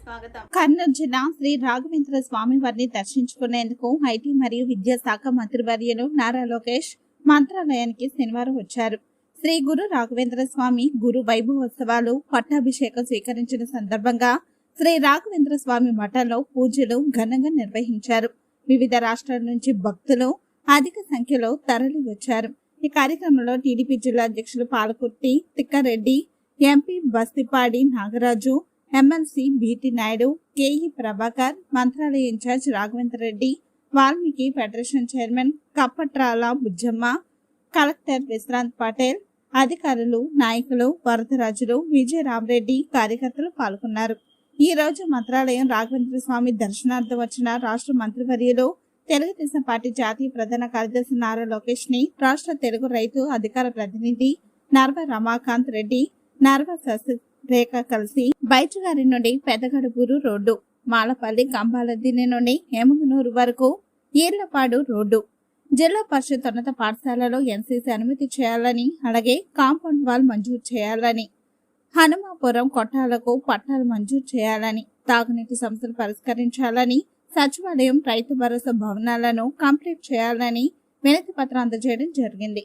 స్వాగతం. కర్నూలు జిల్లా శ్రీ రాఘవేంద్ర స్వామి వారిని దర్శించుకునేందుకు ఐటీ మరియు విద్యాశాఖ మంత్రివర్యులు నారా లోకేష్ మంత్రాలయానికి శనివారం వచ్చారు. శ్రీ గురు రాఘవేంద్ర స్వామి గురు వైభవోత్సవాలు పట్టాభిషేకం స్వీకరించిన సందర్భంగా శ్రీ రాఘవేంద్ర స్వామి మఠంలో పూజలు ఘనంగా నిర్వహించారు. వివిధ రాష్ట్రాల నుంచి భక్తులు అధిక సంఖ్యలో తరలి వచ్చారు ఈ కార్యక్రమంలో టీడీపీ జిల్లా అధ్యక్షులు Palakurthi Thikkareddy MP Bastipadi Nagaraju MLC BT Naidu KE Prabhakar Mantralaya in charge Raghavendra Reddy Valmiki federation chairman Kappatrala Bujjamma collector Vishrant Patel అధికారులు నాయకులు వరదరాజులు విజయరామరెడ్డి కార్యకర్తలు పాల్గొన్నారు. ఈ రోజు మంత్రాలయం రాఘవేంద్ర స్వామి దర్శనార్థం వచ్చిన రాష్ట్ర మంత్రివర్యులు తెలుగుదేశం పార్టీ జాతీయ ప్రధాన కార్యదర్శి నారా లోకేష్ని రాష్ట్ర తెలుగు రైతు అధికార ప్రతినిధి నర్వ రమాకాంత్ రెడ్డి నర్వ రేఖ కలిసి బైచుగారి నుండి పెదగడుపూరు రోడ్డు మాలపల్లి కంబాలదిన్నె నుండి హేమగునూరు వరకు ఈర్లపాడు రోడ్డు. జిల్లా పరిషత్ ఉన్నత పాఠశాలలో ఎన్సీసీ అనుమతి చేయాలని అలాగే కాంపౌండ్ వాల్ మంజూరు చేయాలని హనుమాపురం కొట్టాలకు పట్టాలు మంజూరు చేయాలని తాగునీటి సమస్యలు పరిష్కరించాలని సచివాలయం రైతు భరోసా భవనాలను కంప్లీట్ చేయాలని వినతి పత్రం అందజేయడం జరిగింది.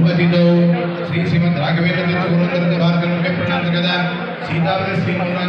శుభతిథౌ శ్రీ శ్రీమద్ రాఘవేంద్ర తీర్థ గురుందర భారతం ప్రశాంత కదా సీతావళి శ్రీమౌన